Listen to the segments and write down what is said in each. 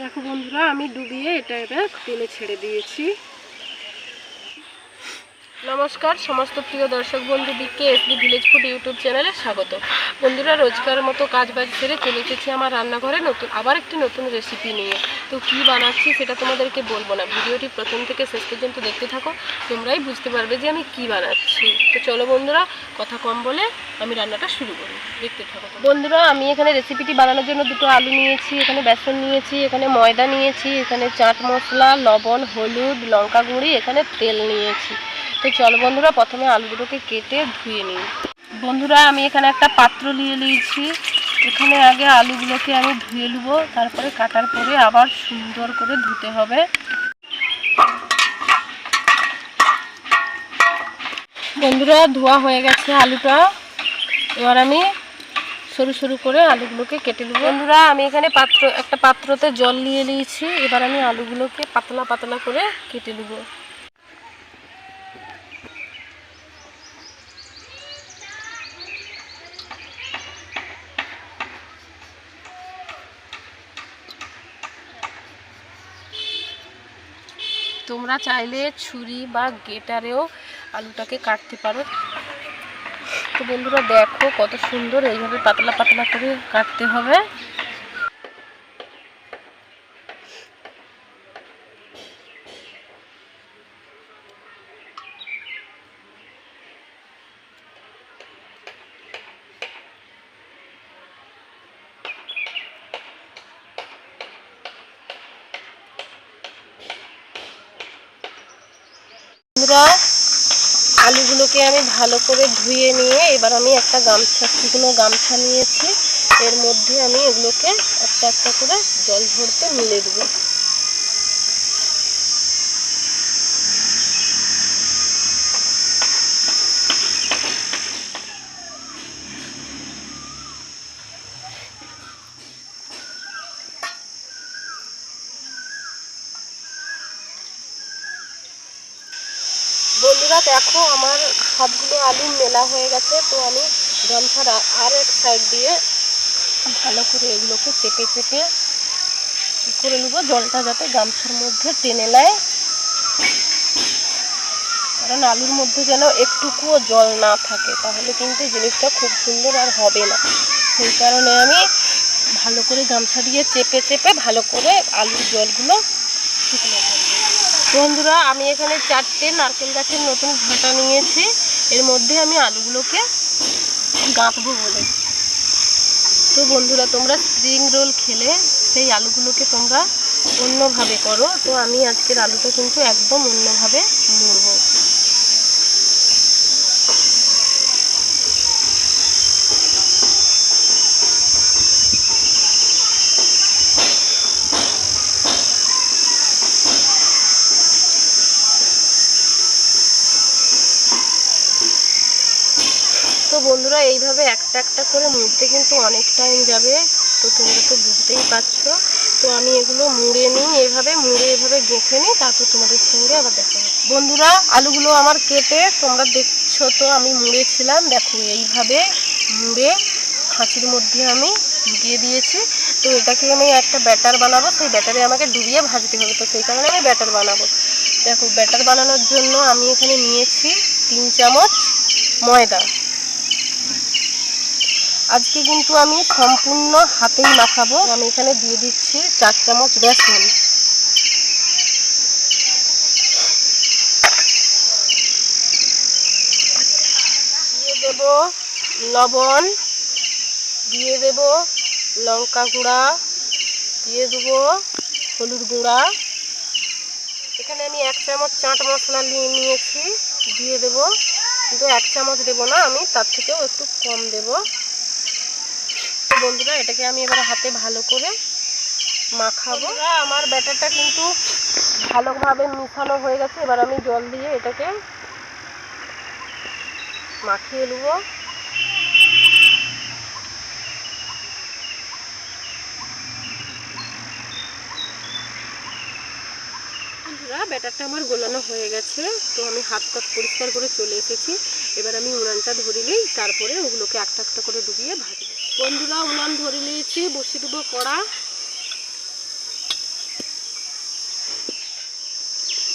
দেখো বন্ধুরা আমি ডুবিয়ে এটা এবার তেলে ছেড়ে দিয়েছি। নমস্কার, সমস্ত প্রিয় দর্শক বন্ধু BK SB village food YouTube চ্যানেলে স্বাগত। বন্ধুরা, রোজকার মতো কাজ বাজ সেরে চলে এসেছি আমার রান্নাঘরে নতুন, আবার একটি নতুন রেসিপি নিয়ে। তো কী বানাচ্ছি সেটা তোমাদেরকে বলব না। ভিডিওটি প্রথম থেকে শেষ পর্যন্ত দেখতে থাকো, তোমরাই বুঝতে পারবে যে আমি কি বানাচ্ছি। তো চলো বন্ধুরা, কথা কম বলে আমি রান্নাটা শুরু করি। দেখতে থাকো বন্ধুরা, আমি এখানে রেসিপিটি বানানোর জন্য দুটো আলু নিয়েছি, এখানে বেসন নিয়েছি, এখানে ময়দা নিয়েছি, এখানে চাট মশলা, লবণ, হলুদ, লঙ্কা গুঁড়ি, এখানে তেল নিয়েছি। তো চলো বন্ধুরা, প্রথমে আলুগুলোকে কেটে ধুয়ে নিই। বন্ধুরা, আমি এখানে একটা পাত্র নিয়ে নিয়েছি। এখানে আগে আলুগুলোকে আমি ধুয়ে নেব, তারপরে কাটার পরে আবার সুন্দর করে ধুতে হবে। বন্ধুরা, ধোয়া হয়ে গেছে আলুটা। এবার আমি সরু সরু করে আলুগুলোকে কেটে নেব। বন্ধুরা, আমি এখানে পাত্র, একটা পাত্রতে জল নিয়ে নিয়েছি। এবার আমি আলুগুলোকে পাতলা পাতলা করে কেটে নেব। তোমরা চাইলে ছুরি বা গেটারেও আলুটাকে কাটতে পারো। তো বন্ধুরা দেখো কত সুন্দর এইভাবে পাতলা পাতলা করে কাটতে হবে। বন্ধুরা, আলুগুলোকে আমি ভালো করে ধুয়ে নিয়ে এবার আমি একটা গামছা, শুকনো গামছা নিয়েছি। এর মধ্যে আমি এগুলোকে একটা একটা করে জল ভরতে মিলে দেবো। বন্ধুরা দেখো, আমার সবগুলো আলু মেলা হয়ে গেছে, তো আমি গামছার আর এক সাইড দিয়ে ভালো করে এগুলোকে চেপে চেপে করে নেব? জলটা যাতে গামছার মধ্যে টেনে নেয়। কারণ আলুর মধ্যে যেন একটুকুও জল না থাকে, তাহলে কিন্তু জিনিসটা খুব সুন্দর আর হবে না। সেই কারণে আমি ভালো করে গামছা দিয়ে চেপে চেপে ভালো করে আলুর জলগুলো শুকনো করব বন্ধুরা, আমি এখানে চারটে নারকেল গাছের নতুন ঘাটা নিয়েছি। এর মধ্যে আমি আলুগুলোকে গাঁথবো বলে। তো বন্ধুরা, তোমরা স্প্রিং রোল খেলে সেই আলুগুলোকে তোমরা অন্যভাবে করো। তো আমি আজকের আলুটা কিন্তু একদম অন্যভাবে মুড়বো। বন্ধুরা, এইভাবে একটা একটা করে মুড়তে কিন্তু অনেক টাইম যাবে। তো তোমরা তো বুঝতেই পারছ। তো আমি এগুলো মুড়ে নিই, এভাবে মুড়ে, এভাবে গেঁথে নিই, তারপর তোমাদের সঙ্গে আবার দেখা বন্ধুরা, আলুগুলো আমার কেটে তোমরা দেখছ তো, আমি মুড়েছিলাম। দেখো, এইভাবে মুড়ে খাঁচির মধ্যে আমি দিয়ে দিয়েছি। তো এটাকে আমি একটা ব্যাটার বানাবো, সেই ব্যাটারে আমাকে ডুবিয়ে ভাজতে হবে, তো সেই কারণে আমি ব্যাটার বানাবো। দেখো, ব্যাটার বানানোর জন্য আমি এখানে নিয়েছি তিন চামচ ময়দা। আজকে কিন্তু আমি সম্পূর্ণ হাতেই মাখাবো। আমি এখানে দিয়ে দিচ্ছি চার চামচ বেসন। দিয়ে দেব লবণ, দিয়ে দেব লঙ্কা গুঁড়া, দিয়ে দেবো হলুদ গুঁড়া। এখানে আমি এক চামচ চাট মশলা নিয়ে নিয়েছি। দিয়ে দেব। কিন্তু এক চামচ দেবো না, আমি তার থেকেও একটু কম দেবো। বন্ধুরা এটাকে আমি এবার হাতে ভালো করে মাখাবো। আমার ব্যাটারটা কিন্তু ভালোভাবে মিশানো হয়ে গেছে। এবার আমি জল দিয়ে এটাকে মাখিয়ে নেব। ব্যাটারটা আমার গোলানো হয়ে গেছে তো আমি হাত টাত পরিষ্কার করে চলে এসেছি। এবার আমি উনানটা ধরে নিই তারপরে ওগুলোকে একটা একটা করে ডুবিয়ে ভাজবো। বন্ধুরা, উনান ধরে নিয়েছি বসে দেবো কড়া।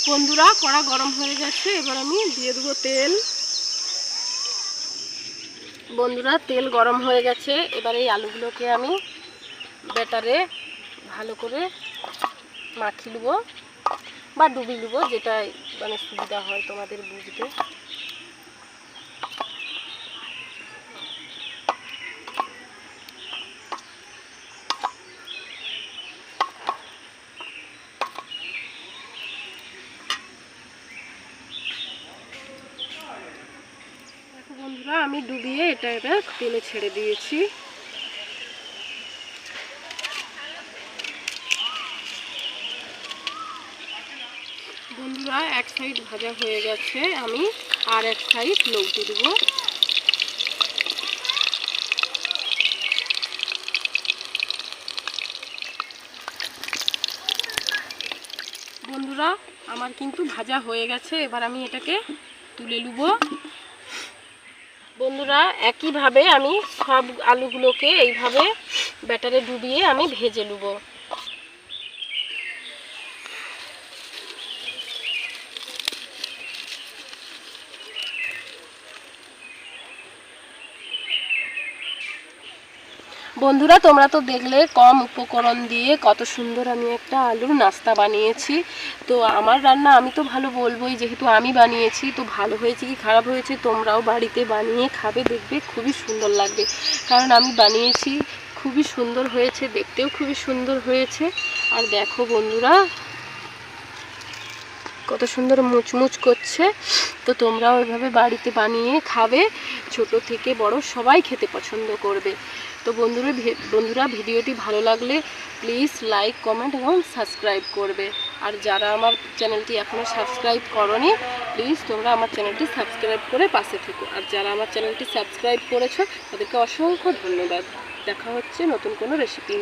বন্ধুরা, কড়া গরম হয়ে গেছে, এবার আমি দিয়ে দেবো তেল। বন্ধুরা, তেল গরম হয়ে গেছে, এবার এই আলুগুলোকে আমি ব্যাটারে ভালো করে মাখিয়ে নেব বা ডুবিয়ে নেব যেটা মানে সুবিধা হয় তোমাদের বুঝতে। আমি ডুবিয়ে এটা এবার তেলে ছেড়ে দিয়েছি। বন্ধুরা, এক সাইড ভাজা হয়ে গেছে। আমি আর এক সাইড লৌটে দেবো। বন্ধুরা, আমার কিন্তু ভাজা হয়ে গেছে। এবার আমি এটাকে তুলে নেব। বন্ধুরা, একইভাবে আমি সব আলুগুলোকে এইভাবে ব্যাটারে ডুবিয়ে আমি ভেজে নেব। বন্ধুরা, তোমরা তো দেখলে কম উপকরণ দিয়ে কত সুন্দর আমি একটা আলুর নাস্তা বানিয়েছি। তো আমার রান্না আমি তো ভালো বলবোই, যেহেতু আমি বানিয়েছি, তো ভালো হয়েছে কি খারাপ হয়েছে তোমরাও বাড়িতে বানিয়ে খাবে, দেখবে খুবই সুন্দর লাগবে। কারণ আমি বানিয়েছি, খুবই সুন্দর হয়েছে, দেখতেও খুবই সুন্দর হয়েছে। আর দেখো বন্ধুরা, কত সুন্দর মুচমুচ করছে। তো তোমরাও এভাবে বাড়িতে বানিয়ে খাবে, ছোট থেকে বড় সবাই খেতে পছন্দ করবে। তো বন্ধুরা বন্ধুরা, ভিডিওটি ভালো লাগলে প্লিজ লাইক, কমেন্ট এবং সাবস্ক্রাইব করবে। আর যারা আমার চ্যানেলটি এখনও সাবস্ক্রাইব করনি প্লিজ তোমরা আমার চ্যানেলটি সাবস্ক্রাইব করে পাশে থেকো। আর যারা আমার চ্যানেলটি সাবস্ক্রাইব করেছ, তাদেরকে অসংখ্য ধন্যবাদ। দেখা হচ্ছে নতুন কোনো রেসিপি